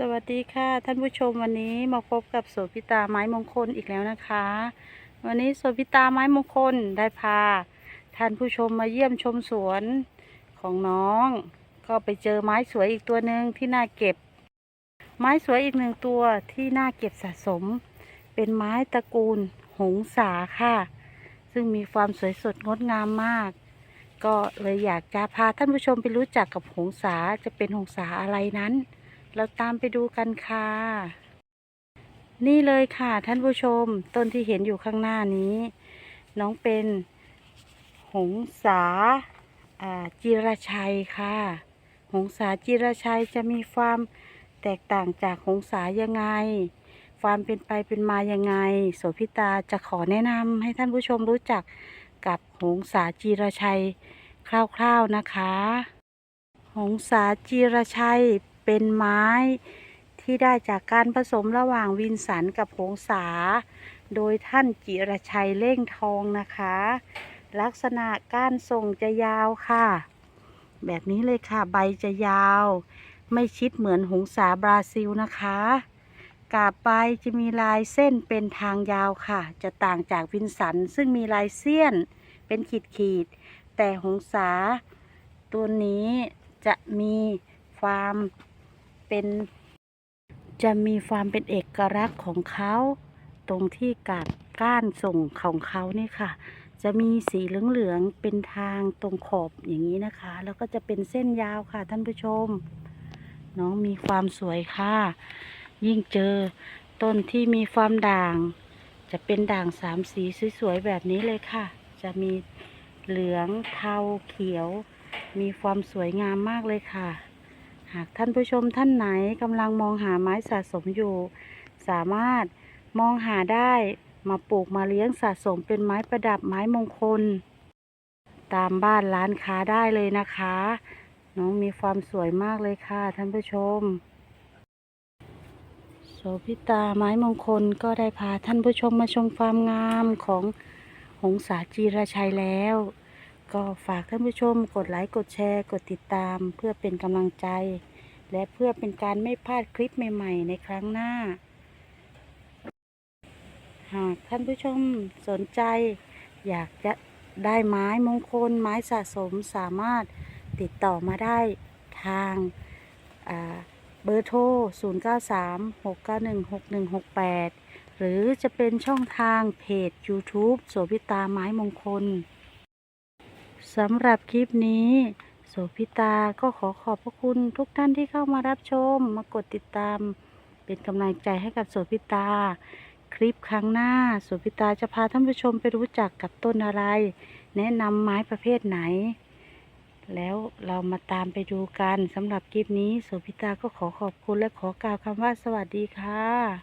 สวัสดีค่ะท่านผู้ชมวันนี้มาพบกับโสพิตาไม้มงคลอีกแล้วนะคะ วันนี้โสพิตาไม้มงคลได้พาท่านผู้ชมมาเยี่ยมชมสวนของน้อง ก็ไปเจอไม้สวยอีกตัวหนึ่งที่น่าเก็บ ไม้สวยอีกหนึ่งตัวที่น่าเก็บสะสม เป็นไม้ตระกูลหงสาค่ะ ซึ่งมีความสวยสดงดงามมาก ก็เลยอยากจะพาท่านผู้ชมไปรู้จักกับหงสาจะเป็นหงสาอะไรนั้น เราตามไปดูกันค่ะ นี่เลยค่ะท่านผู้ชม ต้นที่เห็นอยู่ข้างหน้านี้ น้องเป็นหงสาจิรชัยค่ะ หงสาจิรชัยจะมีความแตกต่างจากหงสายังไง ความเป็นไปเป็นมายังไง โสพิตาจะขอแนะนำให้ท่านผู้ชมรู้จักกับหงสาจิรชัยคร่าวๆนะคะ หงสาจีรชัย เป็นไม้ที่ได้จากการผสมระหว่างวินสันกับหงสา โดยท่านจิรชัยเล่งทองนะคะ ลักษณะก้านทรงจะยาวค่ะ แบบนี้เลยค่ะใบจะยาว ไม่ชิดเหมือนหงสาบราซิลนะคะกาบใบจะมีลายเส้นเป็นทางยาวค่ะ จะต่างจากวินสันซึ่งมีลายเสี้ยนเป็นขีดขีดๆแต่หงสาตัวนี้จะมีความ เป็นจะมีความเป็นเอกลักษณ์ของเขาตรงที่กาบก้านส่งของเขานี่ค่ะ จะมีสีเหลืองๆเป็นทางตรงขอบอย่างนี้นะคะ แล้วก็จะเป็นเส้นยาวค่ะท่านผู้ชม น้องมีความสวยค่ะ ยิ่งเจอต้นที่มีความด่าง จะเป็นด่างสามสีสวยๆแบบนี้เลยค่ะ จะมีเหลืองเทาเขียว มีความสวยงามมากเลยค่ะากท่านผู้ชมท่านไหนกำลังมองหาไม้สะสมอยู่ สามารถมองหาได้มาปลูกมาเลี้ยงสะสมเป็นไม้ประดับไม้มงคล ตามบ้านร้านค้าได้เลยนะคะ น้องมีความสวยมากเลยค่ะ ท่านผู้ชม โสพิตาไม้มงคลก็ได้พาท่านผู้ชมมาชมความงามของหงสาจีรชัยแล้ว ก็ฝากท่านผู้ชมกดไลค์กดแชร์ กดติดตามเพื่อเป็นกำลังใจ และเพื่อเป็นการไม่พลาดคลิปใหม่ๆ ในครั้งหน้า หากท่านผู้ชมสนใจ อยากจะได้ไม้มงคลไม้สะสมสามารถติดต่อมาได้ทางาเบอร์โทร 0936916168 หรือจะเป็นช่องทางเพจ YouTube โสพิตาไม้มงคล สำหรับคลิปนี้โสพิตาก็ขอขอบพระคุณทุกท่านที่เข้ามารับชม มากดติดตาม เป็นกำลังใจให้กับโสพิตา คลิปครั้งหน้าโสพิตาจะพาท่านผู้ชมไปรู้จักกับต้นอะไร แนะนำไม้ประเภทไหน แล้วเรามาตามไปดูกันสำหรับคลิปนี้โสพิตาก็ขอขอบคุณและขอกล่าวคำว่าสวัสดีค่ะ